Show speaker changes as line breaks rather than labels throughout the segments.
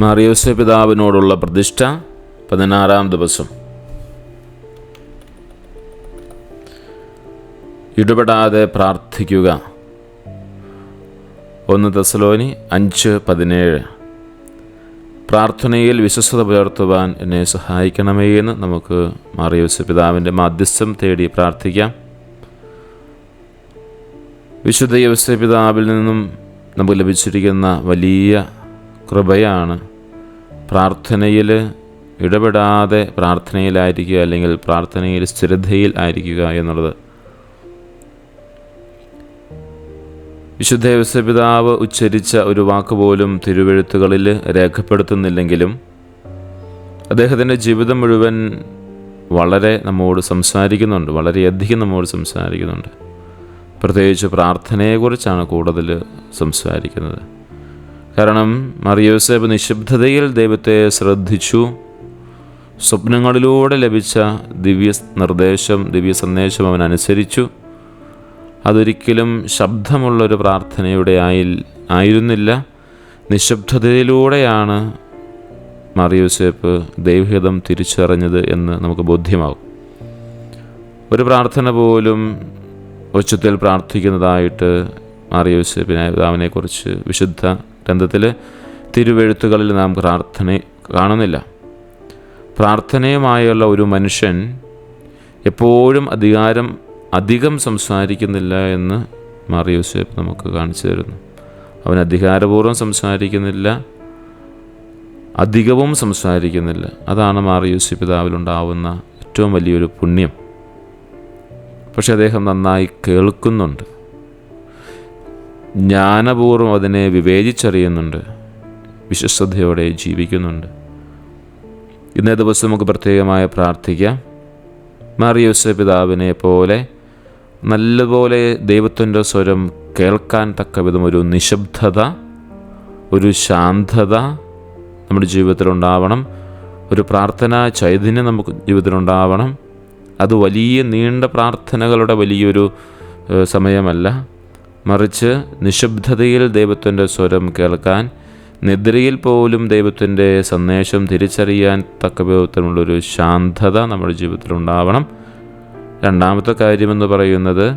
മാറിയോസെ പിതാവിനോടുള്ള പ്രതിഷ്ഠ പതിനാറാം ദിവസം. ഇടപെടാതെ പ്രാർത്ഥിക്കുക. ഒന്ന് തെസലോനി അഞ്ച് പതിനേഴ്. പ്രാർത്ഥനയിൽ വിശ്വസത പുലർത്തുവാൻ എന്നെ സഹായിക്കണമേ എന്ന് നമുക്ക് മാറിയോസെ പിതാവിന്റെ മാധ്യസ്ഥം തേടി പ്രാർത്ഥിക്കാം. വിശുദ്ധ യോസ പിതാവിൽ നിന്നും നമുക്ക് ലഭിച്ചിരിക്കുന്ന വലിയ കൃപയാണ്. പ്രാർത്ഥനയിൽ ഇടപെടാതെ പ്രാർത്ഥനയിലായിരിക്കുക അല്ലെങ്കിൽ പ്രാർത്ഥനയിൽ സ്ഥിരതയിൽ ആയിരിക്കുക എന്നുള്ളത്. വിശുദ്ധ യോസെ ഉച്ചരിച്ച ഒരു വാക്ക് പോലും തിരുവെഴുത്തുകളിൽ രേഖപ്പെടുത്തുന്നില്ലെങ്കിലും അദ്ദേഹത്തിന്റെ ജീവിതം മുഴുവൻ വളരെ നമ്മോട് സംസാരിക്കുന്നുണ്ട് വളരെയധികം നമ്മോട് സംസാരിക്കുന്നുണ്ട്. പ്രത്യേകിച്ച് പ്രാർത്ഥനയെക്കുറിച്ചാണ് കൂടുതൽ സംസാരിക്കുന്നത്. കാരണം മറിയോസേബ് നിശബ്ദതയിൽ ദൈവത്തെ ശ്രദ്ധിച്ചു. സ്വപ്നങ്ങളിലൂടെ ലഭിച്ച ദിവ്യ നിർദ്ദേശം ദിവ്യ സന്ദേശം അവൻ അനുസരിച്ചു. അതൊരിക്കലും ശബ്ദമുള്ളൊരു പ്രാർത്ഥനയുടെ ആയി ആയിരുന്നില്ല. നിശബ്ദതയിലൂടെയാണ് മറിയോസേപ്പ് ദൈവഹിതം തിരിച്ചറിഞ്ഞത് എന്ന് നമുക്ക് ബോധ്യമാകും. ഒരു പ്രാർത്ഥന പോലും ഉച്ചത്തിൽ പ്രാർത്ഥിക്കുന്നതായിട്ട് മറിയോസേപ്പിനെ പിതാവിനെക്കുറിച്ച് വിശുദ്ധ ഗ്രന്ഥത്തിൽ തിരുവെഴുത്തുകളിൽ നാം പ്രാർത്ഥന കാണുന്നില്ല. പ്രാർത്ഥനയുമായുള്ള ഒരു മനുഷ്യൻ എപ്പോഴും അധികാരം അധികം സംസാരിക്കുന്നില്ല എന്ന് മാറിയോസേപ്പ് നമുക്ക് കാണിച്ചു തരുന്നു. അവൻ അധികാരപൂർവം സംസാരിക്കുന്നില്ല അധികവും സംസാരിക്കുന്നില്ല. അതാണ് മാറിയൂസി പിതാവിലുണ്ടാവുന്ന ഏറ്റവും വലിയൊരു പുണ്യം. പക്ഷെ അദ്ദേഹം നന്നായി കേൾക്കുന്നുണ്ട്. ജ്ഞാനപൂർവം അതിനെ വിവേചിച്ചറിയുന്നുണ്ട് വിശ്വസ്തയോടെ ജീവിക്കുന്നുണ്ട്. ഇന്നേ ദിവസം നമുക്ക് പ്രത്യേകമായി പ്രാർത്ഥിക്കാം. മാറിയോസ പിതാവിനെ പോലെ നല്ലപോലെ ദൈവത്തിന്റെ സ്വരം കേൾക്കാൻ തക്ക വിധം ഒരു നിശബ്ദത ഒരു ശാന്തത നമ്മുടെ ജീവിതത്തിലുണ്ടാവണം. ഒരു പ്രാർത്ഥനാ ചൈതന്യം നമുക്ക് ജീവിതത്തിലുണ്ടാവണം. അത് വലിയ നീണ്ട പ്രാർത്ഥനകളുടെ വലിയൊരു സമയമല്ല. മറിച്ച് നിശബ്ദതയിൽ ദൈവത്തിന്റെ സ്വരം കേൾക്കാൻ നിദ്രയിൽ പോലും ദൈവത്തിന്റെ സന്ദേശം തിരിച്ചറിയാൻ തക്ക വിധത്തിലുള്ളൊരു ശാന്തത നമ്മുടെ ജീവിതത്തിൽ ഉണ്ടാവണം. രണ്ടാമത്തെ കാര്യമെന്ന് പറയുന്നത്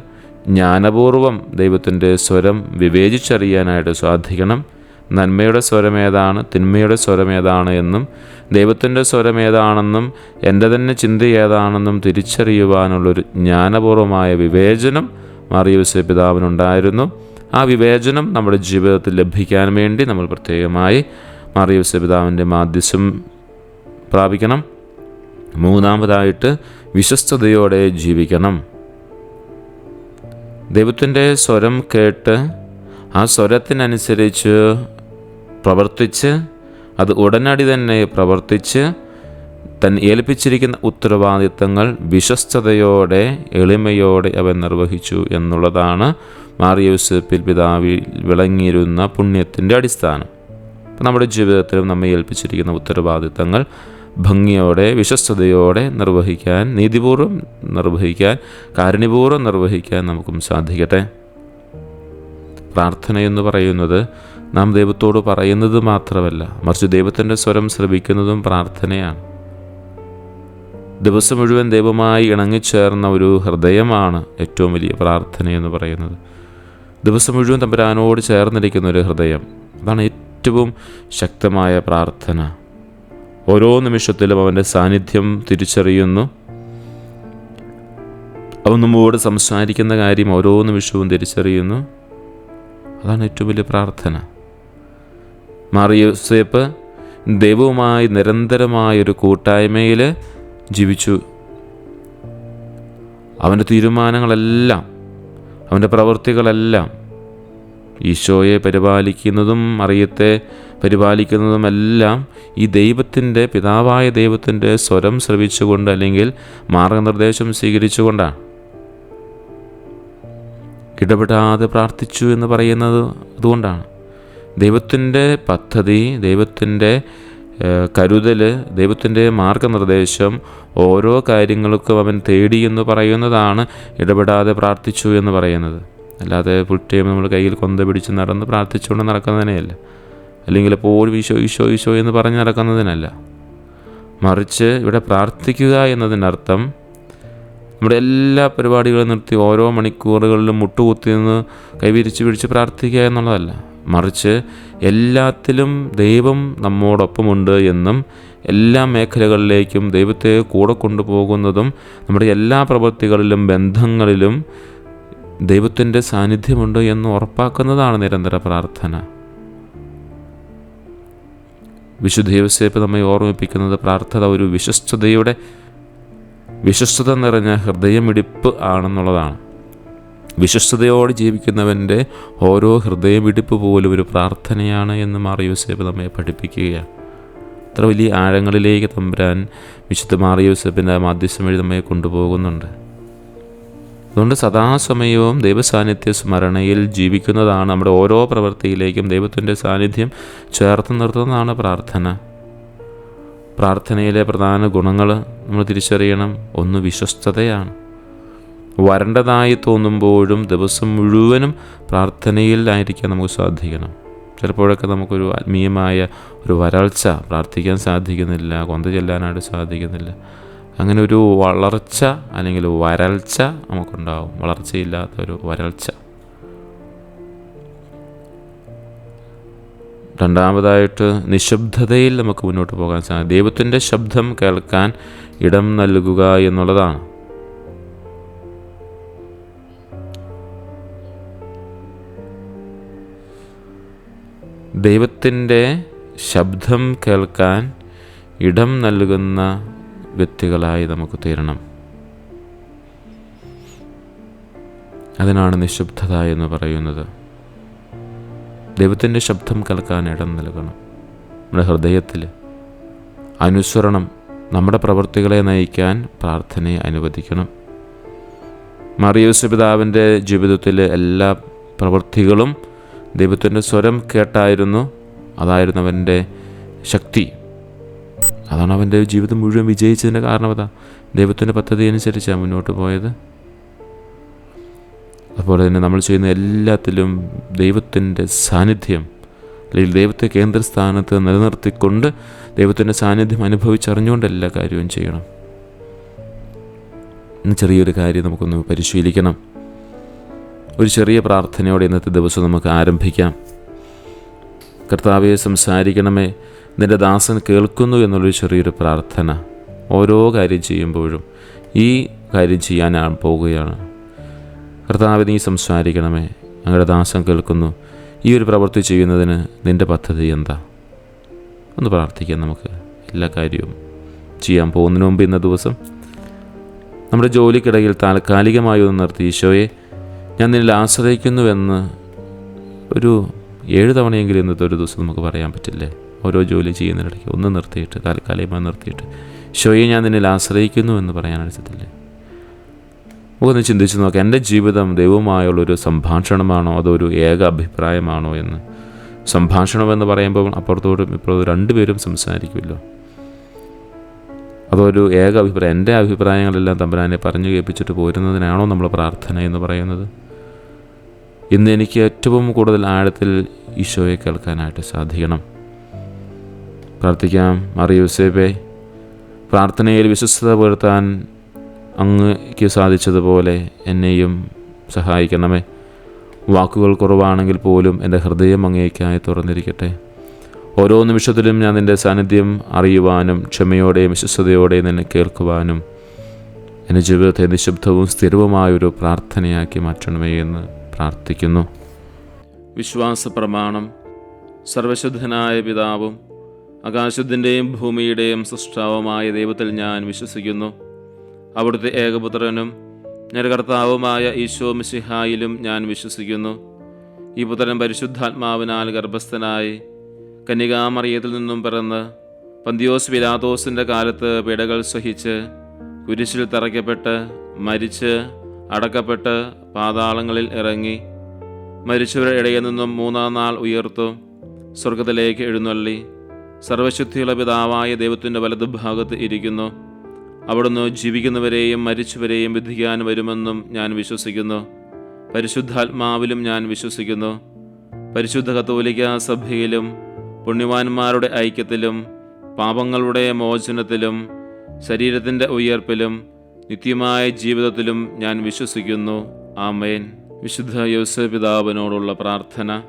ജ്ഞാനപൂർവം ദൈവത്തിന്റെ സ്വരം വിവേചിച്ചറിയാനായിട്ട് സാധിക്കണം. നന്മയുടെ സ്വരം ഏതാണ് തിന്മയുടെ സ്വരം ഏതാണ് എന്നും ദൈവത്തിന്റെ സ്വരം ഏതാണെന്നും എന്റെ തന്നെ ചിന്ത ഏതാണെന്നും തിരിച്ചറിയുവാനുള്ളൊരു ജ്ഞാനപൂർവമായ വിവേചനം മാറിയൂസെ പിതാവിനുണ്ടായിരുന്നു. ആ വിവേചനം നമ്മുടെ ജീവിതത്തിൽ ലഭിക്കാൻ വേണ്ടി നമ്മൾ പ്രത്യേകമായി മാറിയൂസെ പിതാവിന്റെ മാധ്യസം പ്രാപിക്കണം. മൂന്നാമതായിട്ട് വിശ്വസ്തയോടെ ജീവിക്കണം. ദൈവത്തിന്റെ സ്വരം കേട്ട് ആ സ്വരത്തിനനുസരിച്ച് പ്രവർത്തിച്ച് അത് ഉടനടി തന്നെ പ്രവർത്തിച്ച് തൻ ഏൽപ്പിച്ചിരിക്കുന്ന ഉത്തരവാദിത്തങ്ങൾ വിശ്വസ്തയോടെ എളിമയോടെ അവൻ നിർവഹിച്ചു എന്നുള്ളതാണ് മാറിയൂസഫിൽ പിതാവിൽ വിളങ്ങിയിരുന്ന പുണ്യത്തിന്റെ അടിസ്ഥാനം. നമ്മുടെ ജീവിതത്തിലും നമ്മെ ഏൽപ്പിച്ചിരിക്കുന്ന ഉത്തരവാദിത്തങ്ങൾ ഭംഗിയോടെ വിശ്വസ്തയോടെ നിർവഹിക്കാൻ നീതിപൂർവം നിർവഹിക്കാൻ കാരുണ്യപൂർവം നിർവഹിക്കാൻ നമുക്കും സാധിക്കട്ടെ. പ്രാർത്ഥന എന്ന് പറയുന്നത് നാം ദൈവത്തോട് പറയുന്നത് മാത്രമല്ല മറിച്ച് ദൈവത്തിന്റെ സ്വരം ശ്രവിക്കുന്നതും പ്രാർത്ഥനയാണ്. ദിവസം മുഴുവൻ ദൈവമായി ഇണങ്ങിച്ചേർന്ന ഒരു ഹൃദയമാണ് ഏറ്റവും വലിയ പ്രാർത്ഥനയെന്ന് പറയുന്നത്. ദിവസം മുഴുവൻ തമ്പുരാനോട് ചേർന്നിരിക്കുന്ന ഒരു ഹൃദയം. അതാണ് ഏറ്റവും ശക്തമായ പ്രാർത്ഥന. ഓരോ നിമിഷത്തിലും അവന്റെ സാന്നിധ്യം തിരിച്ചറിയുന്നു. അവൻ നമ്മോട് സംസാരിക്കുന്ന കാര്യം ഓരോ നിമിഷവും തിരിച്ചറിയുന്നു. അതാണ് ഏറ്റവും വലിയ പ്രാർത്ഥന. മാറിയ സേപ്പ് ദൈവവുമായി നിരന്തരമായ ഒരു കൂട്ടായ്മയിൽ ജീവിച്ചു. അവന്റെ തീരുമാനങ്ങളെല്ലാം അവന്റെ പ്രവൃത്തികളെല്ലാം ഈശോയെ പരിപാലിക്കുന്നതും അറിയത്തെ പരിപാലിക്കുന്നതുമെല്ലാം ഈ ദൈവത്തിന്റെ പിതാവായ ദൈവത്തിന്റെ സ്വരം ശ്രവിച്ചുകൊണ്ട് അല്ലെങ്കിൽ മാർഗനിർദ്ദേശം സ്വീകരിച്ചുകൊണ്ടാണ്. ഇടപെടാതെ പ്രാർത്ഥിച്ചു എന്ന് പറയുന്നത് അതുകൊണ്ടാണ്. ദൈവത്തിന്റെ പദ്ധതി ദൈവത്തിന്റെ കരുതൽ ദൈവത്തിന്റെ മാർഗനിർദ്ദേശം ഓരോ കാര്യങ്ങൾക്കും അവൻ തേടി എന്ന് പറയുന്നതാണ് ഇടപെടാതെ പ്രാർത്ഥിച്ചു എന്ന് പറയുന്നത്. അല്ലാതെ ഫുൾ ടൈം നമ്മൾ കയ്യിൽ കൊന്ത പിടിച്ച് നടന്ന് പ്രാർത്ഥിച്ചുകൊണ്ട് നടക്കുന്നതിനെയല്ല. അല്ലെങ്കിൽ എപ്പോഴും ഈശോ ഈശോ ഈശോ എന്ന് പറഞ്ഞ് നടക്കുന്നതിനല്ല. മറിച്ച് ഇവിടെ പ്രാർത്ഥിക്കുക എന്നതിനർത്ഥം നമ്മുടെ എല്ലാ പരിപാടികളും നിർത്തി ഓരോ മണിക്കൂറുകളിലും മുട്ടുകുത്തി നിന്ന് കൈവിരിച്ച് പിടിച്ച് പ്രാർത്ഥിക്കുക എന്നുള്ളതല്ല. മറിച്ച് എല്ലാത്തിലും ദൈവം നമ്മോടൊപ്പമുണ്ട് എന്നും എല്ലാ മേഖലകളിലേക്കും ദൈവത്തെ കൂടെ കൊണ്ടുപോകുന്നതും നമ്മുടെ എല്ലാ പ്രവൃത്തികളിലും ബന്ധങ്ങളിലും ദൈവത്തിന്റെ സാന്നിധ്യമുണ്ട് എന്ന് ഉറപ്പാക്കുന്നതാണ് നിരന്തര പ്രാർത്ഥന. വിശുദ്ധ യോസേപ്പ് നമ്മെ ഓർമ്മിപ്പിക്കുന്നത് പ്രാർത്ഥന ഒരു വിശ്വസ്തതയുടെ വിശ്വസ്തത നിറഞ്ഞ ഹൃദയമിടിപ്പ് ആണെന്നുള്ളതാണ്. വിശ്വസ്തയോടെ ജീവിക്കുന്നവന്റെ ഓരോ ഹൃദയമിടിപ്പ് പോലും ഒരു പ്രാർത്ഥനയാണ് എന്ന് മാറിയൂസേബ് നമ്മെ പഠിപ്പിക്കുകയാണ്. അത്ര വലിയ ആഴങ്ങളിലേക്ക് തമ്പുരാൻ വിശുദ്ധ മാറിയൂസേപ്പിന്റെ മാധ്യസ്ഥം വഴി നമ്മെ കൊണ്ടുപോകുന്നുണ്ട്. അതുകൊണ്ട് സദാസമയവും ദൈവസാന്നിധ്യ സ്മരണയിൽ ജീവിക്കുന്നതാണ് നമ്മുടെ ഓരോ പ്രവൃത്തിയിലേക്കും ദൈവത്തിന്റെ സാന്നിധ്യം ചേർത്ത് നിർത്തുന്നതാണ് പ്രാർത്ഥന. പ്രാർത്ഥനയിലെ പ്രധാന ഗുണങ്ങൾ നമ്മൾ തിരിച്ചറിയണം. ഒന്ന് വിശ്വസ്തതയാണ്. വരണ്ടതായി തോന്നുമ്പോഴും ദിവസം മുഴുവനും പ്രാർത്ഥനയിൽ പ്രാർത്ഥനയിലായിരിക്കാൻ നമുക്ക് സാധിക്കണം. ചിലപ്പോഴൊക്കെ നമുക്കൊരു ആത്മീയമായ ഒരു വരൾച്ച പ്രാർത്ഥിക്കാൻ സാധിക്കുന്നില്ല കൊന്ത ചെല്ലാനായിട്ട് സാധിക്കുന്നില്ല. അങ്ങനെ ഒരു വളർച്ച അല്ലെങ്കിൽ വരൾച്ച നമുക്കുണ്ടാവും. വളർച്ചയില്ലാത്ത ഒരു വരൾച്ച. രണ്ടാമതായിട്ട് നിശബ്ദതയിൽ നമുക്ക് മുന്നോട്ട് പോകാൻ സാധിക്കും. ദൈവത്തിന്റെ ശബ്ദം കേൾക്കാൻ ഇടം നൽകുക എന്നുള്ളതാണ്. ദൈവത്തിന്റെ ശബ്ദം കേൾക്കാൻ ഇടം നൽകുന്ന വ്യക്തികളായി നമുക്ക് തീരണം. അതിനാണ് നിശബ്ദത എന്ന് പറയുന്നത്. ദൈവത്തിന്റെ ശബ്ദം കേൾക്കാൻ ഇടം നൽകണം. നമ്മുടെ ഹൃദയത്തിൽ അനുസരണം നമ്മുടെ പ്രവൃത്തികളെ നയിക്കാൻ പ്രാർത്ഥനയെ അനുവദിക്കണം. മറിയൂസ് പിതാവിന്റെ ജീവിതത്തിലെ എല്ലാ പ്രവൃത്തികളും ദൈവത്തിന്റെ സ്വരം കേട്ടായിരുന്നു. അതായിരുന്നു അവന്റെ ശക്തി. അതാണ് അവന്റെ ജീവിതം മുഴുവൻ വിജയിച്ചതിന്റെ കാരണം അതാ. ദൈവത്തിന്റെ പദ്ധതി അനുസരിച്ചാണ് മുന്നോട്ട് പോയത്. അതുപോലെ തന്നെ നമ്മൾ ചെയ്യുന്ന എല്ലാത്തിലും ദൈവത്തിന്റെ സാന്നിധ്യം അല്ലെങ്കിൽ ദൈവത്തെ കേന്ദ്രസ്ഥാനത്ത് നിലനിർത്തിക്കൊണ്ട് ദൈവത്തിന്റെ സാന്നിധ്യം അനുഭവിച്ചറിഞ്ഞുകൊണ്ട് എല്ലാ കാര്യവും ചെയ്യണം. ഇന്ന് ചെറിയൊരു കാര്യം നമുക്കൊന്ന് പരിശീലിക്കണം. ഒരു ചെറിയ പ്രാർത്ഥനയോടെ ഇന്നത്തെ ദിവസം നമുക്ക് ആരംഭിക്കാം. കർത്താവെ സംസാരിക്കണമേ. നിന്റെ ദാസൻ കേൾക്കുന്നു എന്നുള്ളൊരു ചെറിയൊരു പ്രാർത്ഥന. ഓരോ കാര്യം ചെയ്യുമ്പോഴും ഈ കാര്യം ചെയ്യാനാണ് പോവുകയാണ് കർത്താവ് നീ സംസാരിക്കണമേ. അങ്ങയുടെ ദാസം കേൾക്കുന്നു. ഈ ഒരു പ്രവൃത്തി ചെയ്യുന്നതിന് നിന്റെ പദ്ധതി എന്താ? ഒന്ന് പ്രാർത്ഥിക്കാം നമുക്ക്. എല്ലാ കാര്യവും ചെയ്യാൻ പോകുന്നതിന് മുമ്പ് ഇന്ന ദിവസം നമ്മുടെ ജോലിക്കിടയിൽ താൽക്കാലികമായി ഒന്ന് നിർത്തി. ഈശോയെ ഞാൻ നിന്നിൽ ആശ്രയിക്കുന്നുവെന്ന് ഒരു ഏഴ് തവണയെങ്കിലും ഇന്നത്തെ ഒരു ദിവസം നമുക്ക് പറയാൻ പറ്റില്ലേ? ഓരോ ജോലി ചെയ്യുന്നതിനിടയ്ക്ക് ഒന്ന് നിർത്തിയിട്ട് താൽക്കാലികമായി നിർത്തിയിട്ട്. ഈശോയെ ഞാൻ നിന്നിൽ ആശ്രയിക്കുന്നു എന്ന് പറയാൻ പറയാനടുത്തില്ലേ നമുക്കൊന്ന് ചിന്തിച്ച് നോക്കാം എന്റെ ജീവിതം ദൈവവുമായുള്ളൊരു സംഭാഷണമാണോ അതോ ഒരു ഏക അഭിപ്രായമാണോ എന്ന്? സംഭാഷണം എന്ന് പറയുമ്പോൾ അപ്പുറത്തോടും ഇപ്പുറത്തും രണ്ടുപേരും സംസാരിക്കുമല്ലോ. അതൊരു ഏക അഭിപ്രായം എന്റെ അഭിപ്രായങ്ങളെല്ലാം തമ്പുരാനെ പറഞ്ഞു കേൾപ്പിച്ചിട്ട് പോരുന്നതിനാണോ നമ്മൾ പ്രാർത്ഥന എന്ന് പറയുന്നത്? ഇന്ന് എനിക്ക് ഏറ്റവും കൂടുതൽ ആഴത്തിൽ ഈശോയെ കേൾക്കാനായിട്ട് സാധിക്കണം. പ്രാർത്ഥിക്കാം. മറിയൂസേബേ പ്രാർത്ഥനയിൽ വിശ്വസ്തത പുലർത്താൻ അങ്ങക്ക് സാധിച്ചതുപോലെ എന്നെയും സഹായിക്കണമേ. വാക്കുകൾ കുറവാണെങ്കിൽ പോലും എന്റെ ഹൃദയം അങ്ങേക്കായി തുറന്നിരിക്കട്ടെ. ഓരോ നിമിഷത്തിലും ഞാൻ നിന്റെ സാന്നിധ്യം അറിയുവാനും ക്ഷമയോടെയും വിശ്വസ്തയോടെയും നിന്നെ കേൾക്കുവാനും എന്റെ ജീവിതത്തെ നിശബ്ദവും സ്ഥിരവുമായൊരു പ്രാർത്ഥനയാക്കി മാറ്റണമേ എന്ന് പ്രാർത്ഥിക്കുന്നു. വിശ്വാസ പ്രമാണം സർവശുദ്ധനായ പിതാവും ആകാശത്തിന്റെയും ഭൂമിയുടെയും സൃഷ്ടാവുമായ ദൈവത്തിൽ ഞാൻ വിശ്വസിക്കുന്നു. അവിടുത്തെ ഏകപുത്രനും ഞാൻ കർത്താവുമായ ഈശോ മിശിഹായിലും ഞാൻ വിശ്വസിക്കുന്നു. ഈ പുത്രൻ പരിശുദ്ധാത്മാവിനാൽ ഗർഭസ്ഥനായി കന്യകാമറിയത്തിൽ നിന്നും പിറന്ന് പന്തിയോസ് പിലാത്തോസിന്റെ കാലത്ത് പിടകൾ സഹിച്ച് കുരിശിൽ തറയ്ക്കപ്പെട്ട് മരിച്ച് അടക്കപ്പെട്ട് പാതാളങ്ങളിൽ ഇറങ്ങി മരിച്ചവരുടെ ഇടയിൽ നിന്നും മൂന്നാം നാൾ ഉയർത്തു സ്വർഗത്തിലേക്ക് എഴുന്നള്ളി. സർവശുദ്ധിയുള്ള പിതാവായ ദൈവത്തിന്റെ വലതുഭാഗത്ത് ഇരിക്കുന്നു. അവിടുന്ന് ജീവിക്കുന്നവരെയും മരിച്ചവരെയും വിധിക്കാൻ വരുമെന്നും ഞാൻ വിശ്വസിക്കുന്നു. പരിശുദ്ധാത്മാവിലും ഞാൻ വിശ്വസിക്കുന്നു. പരിശുദ്ധ കത്തോലിക്ക സഭയിലും പുണ്യവാന്മാരുടെ ഐക്യത്തിലും പാപങ്ങളുടെ മോചനത്തിലും ശരീരത്തിന്റെ ഉയർപ്പിലും നിത്യമായ ജീവിതത്തിലും ഞാൻ വിശ്വസിക്കുന്നു. ആമേൻ. വിശുദ്ധ യോസ പിതാവിനോടുള്ള പ്രാർത്ഥന.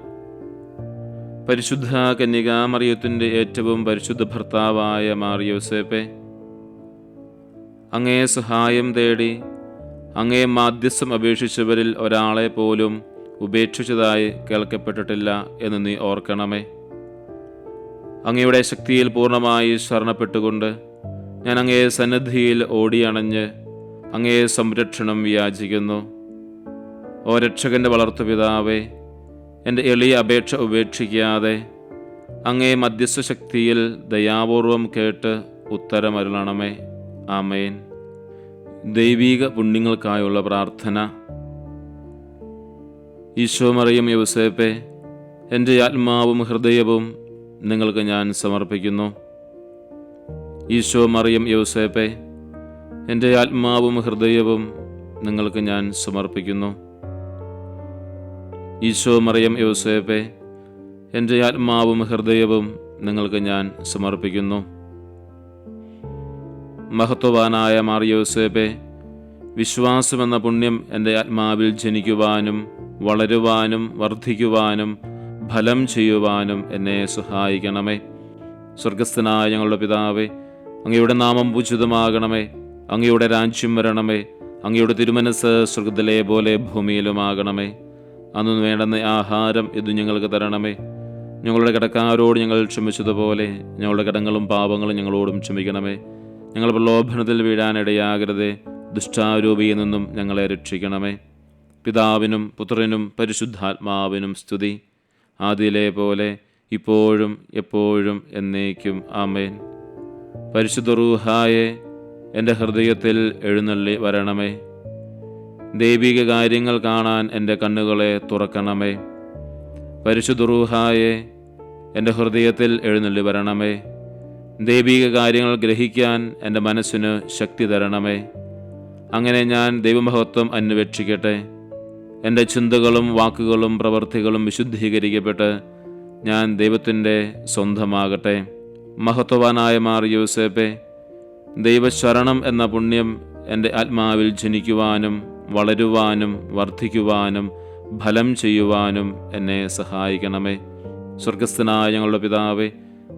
പരിശുദ്ധ കന്യകാമറിയത്തിന്റെ ഏറ്റവും പരിശുദ്ധ ഭർത്താവായ മാറിയോസേപ്പെ അങ്ങേ സഹായം തേടി അങ്ങേ മാധ്യസ്ഥം അപേക്ഷിച്ചവരിൽ ഒരാളെ പോലും ഉപേക്ഷിച്ചതായി കേൾക്കപ്പെട്ടിട്ടില്ല എന്ന് നീ ഓർക്കണമേ. അങ്ങയുടെ ശക്തിയിൽ പൂർണമായി ശരണപ്പെട്ടുകൊണ്ട് ഞാൻ അങ്ങേ സന്നദ്ധിയിൽ ഓടിയണഞ്ഞ് അങ്ങേ സംരക്ഷണം യാചിക്കുന്നു. ഓ രക്ഷകന്റെ വളർത്തുപിതാവേ എന്റെ എളിയ അപേക്ഷ ഉപേക്ഷിക്കാതെ അങ്ങേ മധ്യസ്ഥ ശക്തിയിൽ ദയാപൂർവം കേട്ട് ഉത്തരമരുളണമേ. ആമേൻ. ദൈവീക പുണ്യങ്ങൾക്കായുള്ള പ്രാർത്ഥന. ഈശോ മറിയം യൗസേപ്പെ എന്റെ ആത്മാവും ഹൃദയവും നിങ്ങൾക്ക് ഞാൻ സമർപ്പിക്കുന്നു. ഈശോ മറിയം യൗസേപ്പെ എന്റെ ആത്മാവും ഹൃദയവും നിങ്ങൾക്ക് ഞാൻ സമർപ്പിക്കുന്നു. ഈശോ മറിയം യൗസേപ്പെ എന്റെ ആത്മാവും ഹൃദയവും നിങ്ങൾക്ക് ഞാൻ സമർപ്പിക്കുന്നു. മഹത്വവാനായ മാറിയോസേബെ വിശ്വാസമെന്ന പുണ്യം എന്റെ ആത്മാവിൽ ജനിക്കുവാനും വളരുവാനും വർദ്ധിക്കുവാനും ഫലം ചെയ്യുവാനും എന്നെ സഹായിക്കണമേ. സ്വർഗസ്ഥനായ ഞങ്ങളുടെ പിതാവേ അങ്ങയുടെ നാമം പൂജിതമാകണമേ. അങ്ങയുടെ രാജ്യം വരണമേ. അങ്ങയുടെ തിരുമനസ് സ്വർഗത്തിലെ പോലെ ഭൂമിയിലുമാകണമേ. അന്ന് വേണ്ടുന്ന ആഹാരം ഇത് ഞങ്ങൾക്ക് തരണമേ. ഞങ്ങളുടെ കടക്കാരോട് ഞങ്ങൾ ക്ഷമിച്ചതുപോലെ ഞങ്ങളുടെ കടങ്ങളും പാപങ്ങളും ഞങ്ങളോടും ക്ഷമിക്കണമേ. ഞങ്ങൾ പ്രലോഭനത്തിൽ വീഴാനിടയാകരുതേ. ദുഷ്ടാരൂപിയിൽ നിന്നും ഞങ്ങളെ രക്ഷിക്കണമേ. പിതാവിനും പുത്രനും പരിശുദ്ധാത്മാവിനും സ്തുതി. ആദിയിലെ പോലെ ഇപ്പോഴും എപ്പോഴും എന്നേക്കും ആമേൻ. പരിശുദ്ധ റൂഹായെ എന്റെ ഹൃദയത്തിൽ എഴുന്നള്ളി വരണമേ. ദൈവിക കാര്യങ്ങൾ കാണാൻ എന്റെ കണ്ണുകളെ തുറക്കണമേ. പരിശുദ്ധ റൂഹായെ എന്റെ ഹൃദയത്തിൽ എഴുന്നള്ളി വരണമേ. ദൈവിക കാര്യങ്ങൾ ഗ്രഹിക്കാൻ എന്റെ മനസ്സിന് ശക്തി തരണമേ. അങ്ങനെ ഞാൻ ദൈവമഹത്വം അന്വേഷിക്കട്ടെ. എന്റെ ചിന്തകളും വാക്കുകളും പ്രവൃത്തികളും വിശുദ്ധീകരിക്കപ്പെട്ട് ഞാൻ ദൈവത്തിന്റെ സ്വന്തമാകട്ടെ. മഹത്വവാനായ മാർ ദൈവശരണം എന്ന പുണ്യം എന്റെ ആത്മാവിൽ ജനിക്കുവാനും വളരുവാനും വർദ്ധിക്കുവാനും ഫലം ചെയ്യുവാനും എന്നെ സഹായിക്കണമേ. സ്വർഗസ്ഥനായ ഞങ്ങളുടെ പിതാവേ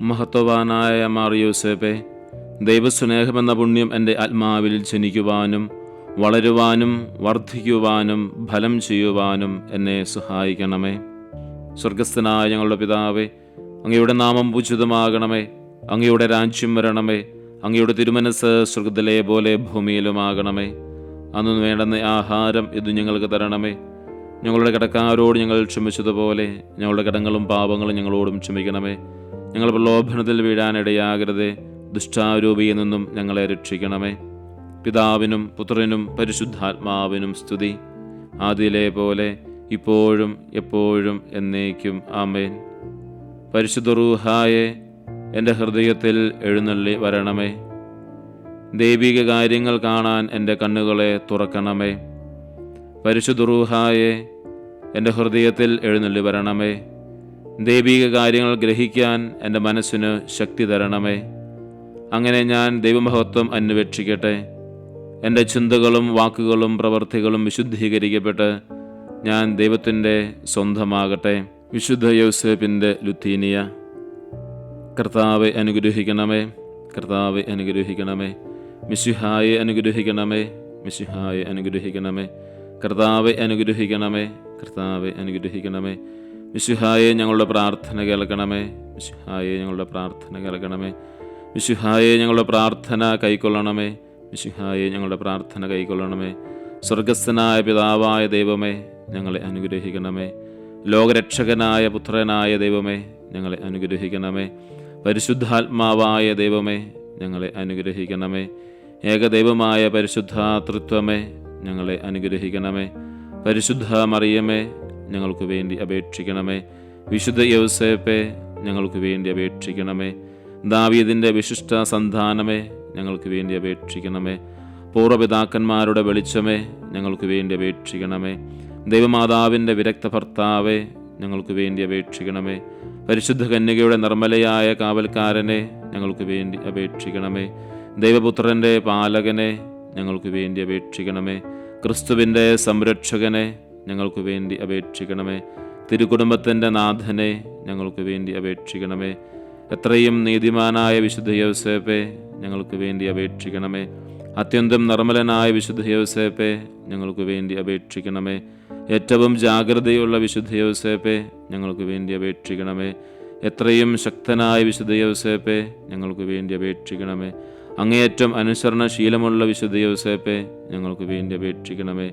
മഹത്വവാനായ മാറിയൂസേപ്പെ ദൈവസ്നേഹമെന്ന പുണ്യം എന്റെ ആത്മാവിൽ ജനിക്കുവാനും വളരുവാനും വർദ്ധിക്കുവാനും ഫലം ചെയ്യുവാനും എന്നെ സഹായിക്കണമേ. സ്വർഗസ്ഥനായ ഞങ്ങളുടെ പിതാവേ അങ്ങയുടെ നാമം പൂജിതമാകണമേ. അങ്ങയുടെ രാജ്യം വരണമേ. അങ്ങയുടെ തിരുമനസ് സ്വർഗത്തിലെ പോലെ ഭൂമിയിലുമാകണമേ. അന്ന് വേണ്ടുന്ന ആഹാരം ഇത് ഞങ്ങൾക്ക് തരണമേ. ഞങ്ങളുടെ കടക്കാരോട് ഞങ്ങൾ ക്ഷമിച്ചതുപോലെ ഞങ്ങളുടെ കടങ്ങളും പാപങ്ങളും ഞങ്ങളോടും ക്ഷമിക്കണമേ. ഞങ്ങൾ പ്രലോഭനത്തിൽ വീഴാനിടയാകരുതേ ദുഷ്ടാരൂപിയിൽ നിന്നും ഞങ്ങളെ രക്ഷിക്കണമേ. പിതാവിനും പുത്രനും പരിശുദ്ധാത്മാവിനും സ്തുതി. ആദിയിലെ പോലെ ഇപ്പോഴും എപ്പോഴും എന്നേക്കും ആമേൻ. പരിശുദ്ധ റൂഹായെ എന്റെ ഹൃദയത്തിൽ എഴുന്നള്ളി വരണമേ. ദൈവിക കാര്യങ്ങൾ കാണാൻ എന്റെ കണ്ണുകളെ തുറക്കണമേ. പരിശുദ്ധ റൂഹായെ എന്റെ ഹൃദയത്തിൽ എഴുന്നള്ളി വരണമേ. ദൈവിക കാര്യങ്ങൾ ഗ്രഹിക്കാൻ എന്റെ മനസ്സിന് ശക്തി തരണമേ. അങ്ങനെ ഞാൻ ദൈവമഹത്വം അന്വേഷിക്കട്ടെ. എന്റെ ചിന്തകളും വാക്കുകളും പ്രവർത്തികളും വിശുദ്ധീകരിക്കപ്പെട്ട് ഞാൻ ദൈവത്തിന്റെ സ്വന്തമാകട്ടെ. വിശുദ്ധ യൗസേപ്പിന്റെ ലുത്തീനിയ. കർത്താവെ അനുഗ്രഹിക്കണമേ. കർത്താവെ അനുഗ്രഹിക്കണമേ. മിശുഹായെ അനുഗ്രഹിക്കണമേ. മിശുഹായെ അനുഗ്രഹിക്കണമേ. കർത്താവെ അനുഗ്രഹിക്കണമേ. കർത്താവെ അനുഗ്രഹിക്കണമേ. മിശിഹായെ ഞങ്ങളുടെ പ്രാർത്ഥന കേൾക്കണമേ. വിശുഹായെ ഞങ്ങളുടെ പ്രാർത്ഥന കേൾക്കണമേ. വിശുഹായെ ഞങ്ങളുടെ പ്രാർത്ഥന കൈക്കൊള്ളണമേ. വിശുഹായെ ഞങ്ങളുടെ പ്രാർത്ഥന കൈക്കൊള്ളണമേ. സ്വർഗസ്ഥനായ പിതാവായ ദൈവമേ ഞങ്ങളെ അനുഗ്രഹിക്കണമേ. ലോകരക്ഷകനായ പുത്രനായ ദൈവമേ ഞങ്ങളെ അനുഗ്രഹിക്കണമേ. പരിശുദ്ധാത്മാവായ ദൈവമേ ഞങ്ങളെ അനുഗ്രഹിക്കണമേ. ഏകദൈവമായ പരിശുദ്ധാതൃത്വമേ ഞങ്ങളെ അനുഗ്രഹിക്കണമേ. പരിശുദ്ധ മറിയമേ ഞങ്ങൾക്ക് വേണ്ടി അപേക്ഷിക്കണമേ. വിശുദ്ധ യൗസേപ്പെ ഞങ്ങൾക്ക് വേണ്ടി അപേക്ഷിക്കണമേ. ദാവീദിന്റെ വിശിഷ്ട സന്താനമേ ഞങ്ങൾക്ക് വേണ്ടി അപേക്ഷിക്കണമേ. പൂർവപിതാക്കന്മാരുടെ വെളിച്ചമേ ഞങ്ങൾക്ക് വേണ്ടി അപേക്ഷിക്കണമേ. ദൈവമാതാവിന്റെ വിരക്ത ഭർത്താവേ ഞങ്ങൾക്ക് വേണ്ടി അപേക്ഷിക്കണമേ. പരിശുദ്ധ കന്യകയുടെ നിർമ്മലയായ കാവൽക്കാരനെ ഞങ്ങൾക്ക് വേണ്ടി അപേക്ഷിക്കണമേ. ദൈവപുത്രന്റെ പാലകനെ ഞങ്ങൾക്ക് വേണ്ടി അപേക്ഷിക്കണമേ. ക്രിസ്തുവിന്റെ സംരക്ഷകനെ ഞങ്ങൾക്ക് വേണ്ടി അപേക്ഷിക്കണമേ. തിരുകുടുംബത്തിന്റെ നാഥനെ ഞങ്ങൾക്ക് വേണ്ടി അപേക്ഷിക്കണമേ. എത്രയും നീതിമാനായ വിശുദ്ധ യോസേപ്പെ ഞങ്ങൾക്ക് വേണ്ടി അപേക്ഷിക്കണമേ. അത്യന്തം നിർമ്മലനായ വിശുദ്ധ യോസേപ്പെ ഞങ്ങൾക്ക് വേണ്ടി അപേക്ഷിക്കണമേ. ഏറ്റവും ജാഗ്രതയുള്ള വിശുദ്ധ യോസേപ്പെ ഞങ്ങൾക്ക് വേണ്ടി അപേക്ഷിക്കണമേ. എത്രയും ശക്തനായ വിശുദ്ധ യോസേപ്പെ ഞങ്ങൾക്ക് വേണ്ടി അപേക്ഷിക്കണമേ. അങ്ങേയറ്റം അനുസരണശീലമുള്ള വിശുദ്ധ യോസേപ്പെ ഞങ്ങൾക്ക് വേണ്ടി അപേക്ഷിക്കണമേ.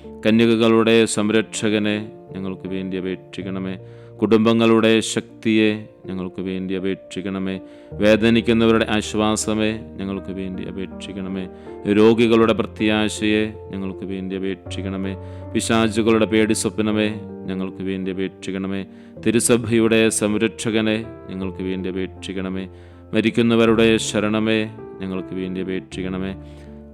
കന്യകകളുടെ സംരക്ഷകനെ ഞങ്ങൾക്ക് വേണ്ടി അപേക്ഷിക്കണമേ. കുടുംബങ്ങളുടെ ശക്തിയെ ഞങ്ങൾക്ക് വേണ്ടി അപേക്ഷിക്കണമേ. വേദനിക്കുന്നവരുടെ ആശ്വാസമേ ഞങ്ങൾക്ക് വേണ്ടി അപേക്ഷിക്കണമേ. രോഗികളുടെ പ്രത്യാശയെ ഞങ്ങൾക്ക് വേണ്ടി അപേക്ഷിക്കണമേ. പിശാചുകളുടെ പേടി സ്വപ്നമേ ഞങ്ങൾക്ക് വേണ്ടി അപേക്ഷിക്കണമേ. തിരുസഭയുടെ സംരക്ഷകനെ ഞങ്ങൾക്ക് വേണ്ടി അപേക്ഷിക്കണമേ. മരിക്കുന്നവരുടെ ശരണമേ ഞങ്ങൾക്ക് വേണ്ടി അപേക്ഷിക്കണമേ.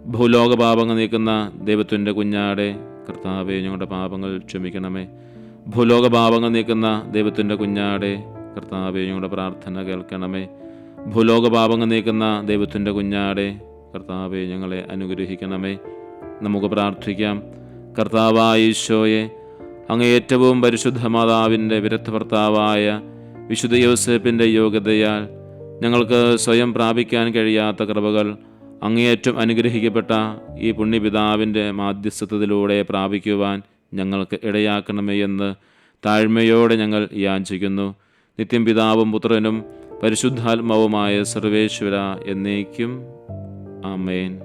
ഭൂലോകപാപങ്ങൾ നീക്കുന്ന ദൈവത്തിന്റെ കുഞ്ഞാടെ കർത്താവെ ഞങ്ങളുടെ പാപങ്ങൾ ക്ഷമിക്കണമേ. ഭൂലോക പാപങ്ങൾ നീക്കുന്ന ദൈവത്തിന്റെ കുഞ്ഞാടെ കർത്താവെ ഞങ്ങളുടെ പ്രാർത്ഥന കേൾക്കണമേ. ഭൂലോക പാപങ്ങൾ നീക്കുന്ന ദൈവത്തിന്റെ കുഞ്ഞാടെ കർത്താവെ ഞങ്ങളെ അനുഗ്രഹിക്കണമേ. നമുക്ക് പ്രാർത്ഥിക്കാം. കർത്താവായ അങ്ങ് ഏറ്റവും പരിശുദ്ധ മാതാവിന്റെ വിരക്ത ഭർത്താവായ വിശുദ്ധ യോസേപ്പിന്റെ യോഗ്യതയാൽ ഞങ്ങൾക്ക് സ്വയം പ്രാപിക്കാൻ കഴിയാത്ത കൃപകൾ അങ്ങേയറ്റം അനുഗ്രഹിക്കപ്പെട്ട ഈ പുണ്യപിതാവിന്റെ മാധ്യസ്ഥതയിലൂടെ പ്രാപിക്കുവാൻ ഞങ്ങൾക്ക് ഇടയാക്കണമേ എന്ന് താഴ്മയോടെ ഞങ്ങൾ യാചിക്കുന്നു. നിത്യം പിതാവും പുത്രനും പരിശുദ്ധാത്മാവുമായ സർവേശ്വര എന്നേക്കും. ആമേൻ.